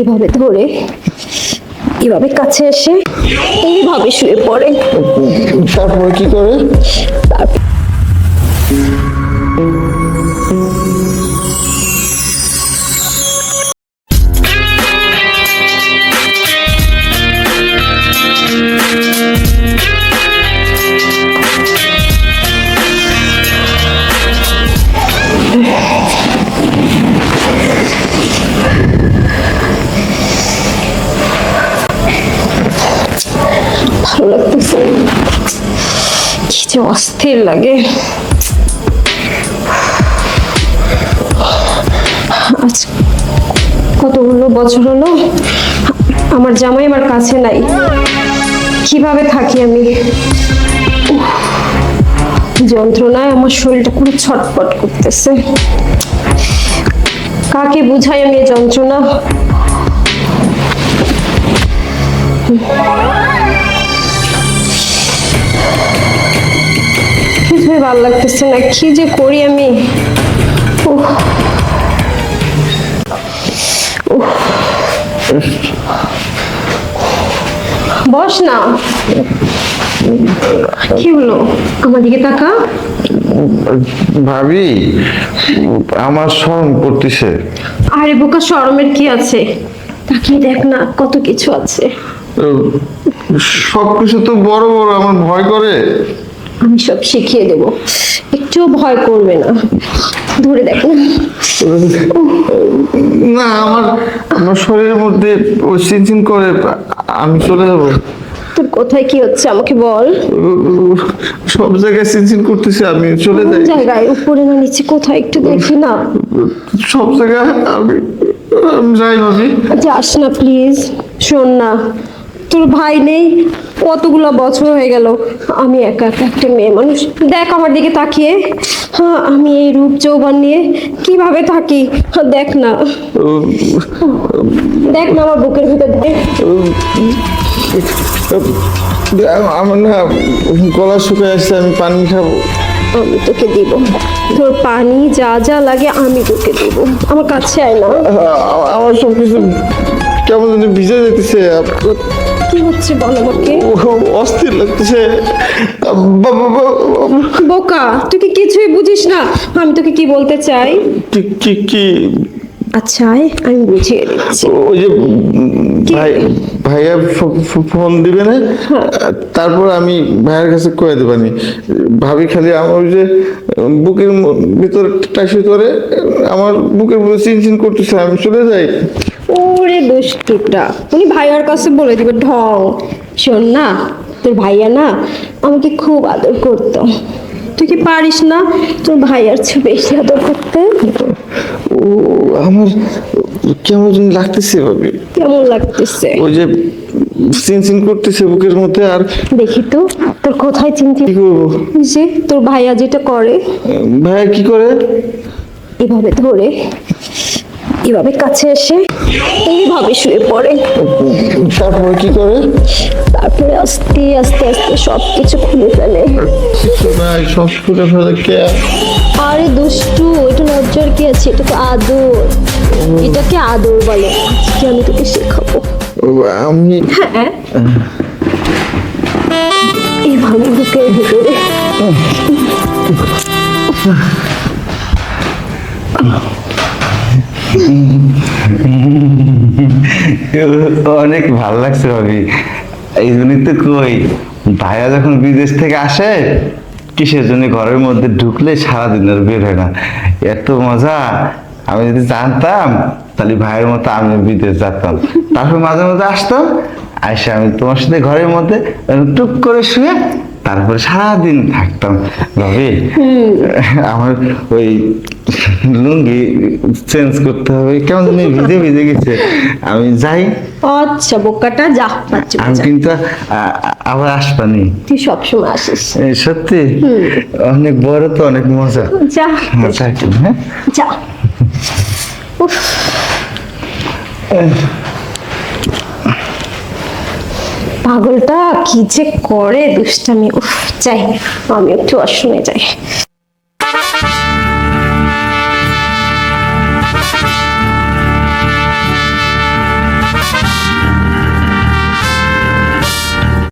এভাবে ধরে এভাবে কাছে এসে এইভাবে শুয়ে পড়ে। তারপরে কি করে? তারপর যে অস্থির লাগে। আজ কতগুলো বছর হলো? আমার জামাই আমার কাছে নাই। কীভাবে থাকি আমি? যন্ত্রণায় আমার শরীরটা পুরো ছটপট করতেছে। কাকে বুঝাই আমি যন্ত্রণা? ভালো লাগতেছে না কি যে করি আমি। বস না। কি হলো? আমার দিকে তাকা। ভাবি আমার স্মরণ করতেছে। আরে বোকা শরমের কি আছে? তাকিয়ে দেখ না কত কিছু আছে। সব কিছু তো বড় বড় আমার ভয় করে। আমি সব শিখিয়ে দেব। একটুও ভয় করবে না। ধরে দেখো। না আমার আমার শরীরের মধ্যে চিনচিন করে আমি চলে যাব। তোর কোথায় কি হচ্ছে আমাকে বল। সব জায়গায় চিনচিন করতেছে আমি চলে যাই। জায়গায়? উপরে না নিচে কোথায়? একটু দেখি না। সব জায়গায় আমি আমি যাই ভাবি। যাস না প্লিজ শোন না। তোর ভাই নেই কতগুলো বছর হয়ে গেল আমি একা একা একটা মেয়ে মানুষ। দেখ আমার দিকে তাকিয়ে হ্যাঁ আমি এই রূপ যৌবন নিয়ে কীভাবে থাকি হ্যাঁ, দেখ না। দেখ না আমার বুকের ভিতর দেখ আমার না গলা শুকিয়ে আসছে আমি পানি খাব। আমি তোকে দিব। তোর পানি যা যা লাগে আমি তোকে দিব। আমার কাছে আয় না। আমার সব কিছু কেমন জানি ভিজে যেতেছে। কি হচ্ছে বল আমাকে? অস্থির লাগতেছে। বা- বোকা তুই কি কিছুই বুঝিস না? আমি তোকে কি বলতে চাই? কি কি আচ্ছা আমি বুঝিয়ে দিচ্ছি। ওই যে? ভাই ভাইয়া ফোন দিবে না? তারপর আমি ভাইয়ের কাছে কয়ে দেবানি ভাবি খালি আমার ওই যে বুকের ভিতরে টাইসি করে আমার বুকের মধ্যে চিনচিন করতেছে আমি চলে যাই। ওরে দুষ্টুটা উনি ভাইয়ার কাছে বলে দিবে ঢং শোন না তোর ভাইয়া না আমাকে খুব আদর করতো। তুই কি পারিস না তোর ভাইয়ার চেয়ে বেশি আদর করতে? ও আমার কেমন লাগতেছে ভাবি কেমন লাগতেছে? ওই যে চিনচিন করতেছে বুকের মধ্যে আর দেখি তো তোর কোথায় চিনতে কি করব? যে তোর ভাইয়া যেটা করে ভাইয়া কি করে? এভাবে ধরে। এভাবে কাছে এসে এইভাবে শুয়ে পড়ে? তারপরে কি করে? তারপরে আস্তে আস্তে আস্তে সব কিছু খুলে ফেলে। সব খুলে ফেলে কে? আরে দুষ্টু এটা লজ্জার কি আছে? এটা তো আদর। এটাকে আদর বলে? আজকে আমি তোকে শেখাবো। আমি হ্যাঁ। এইভাবে বুকের ভিতরে। অনেক ভালো লাগছে ভাবি। এই জন্যই তো কই, ভাইয়া যখন বিদেশ থেকে আসে, কিসের জন্য ঘরের মধ্যে ঢুকলে সারাদিন আর বের হয় না। এত মজা। আমি যদি জানতাম, তাহলে ভাইয়ের মতো আমি বিদেশ যেতাম। তারপর মাঝে মাঝে আসতাম আসে আমি তোমার সাথে ঘরের মধ্যে, টুক করে শুয়ে তারপরে সারাদিন থাকতাম ভাবি। আমার ওই লুঙ্গি চেঞ্জ করতে হবে কেমন জানি ভিজে ভিজে গেছে। আমি যাই। আচ্ছা বোকাটা যা আমি কিন্তু আবার আসবানি। তুই সবসময় আসিস। সত্যি? অনেক বড় তো অনেক মজা। যা আচ্ছা হ্যাঁ। যা। উফ। পাগলটা কি যে করে দুষ্টামি। উফ যাই আমি একটু অসময়ে যাই।